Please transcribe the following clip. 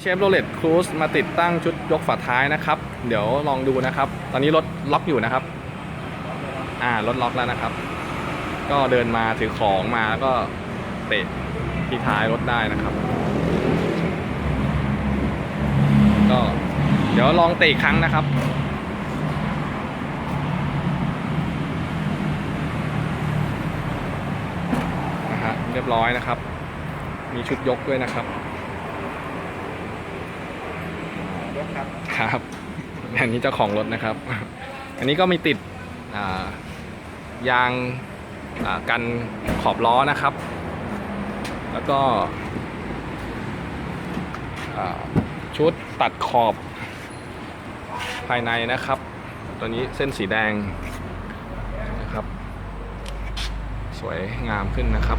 เชฟโรเลตครูซมาติดตั้งชุดยกฝาท้ายนะครับ เดี๋ยวลองดูนะครับ ตอนนี้รถล็อกอยู่นะครับ อ่ารถล็อกแล้วนะครับ ก็เดินมาถือของมาแล้วก็เตะที่ท้ายรถได้นะครับ ก็เดี๋ยวลองเตะครั้งนะครับนะฮะเรียบร้อยนะครับ มีชุดยกด้วยนะครับ ครับ ครับอันนี้เจ้าของรถนะครับ อันนี้ก็มีติดายางากันขอบล้อนะครับ แล้วก็ชุดตัดขอบภายในนะครับ ตัวนี้เส้นสีแดงนะครับ สวยงามขึ้นนะครับ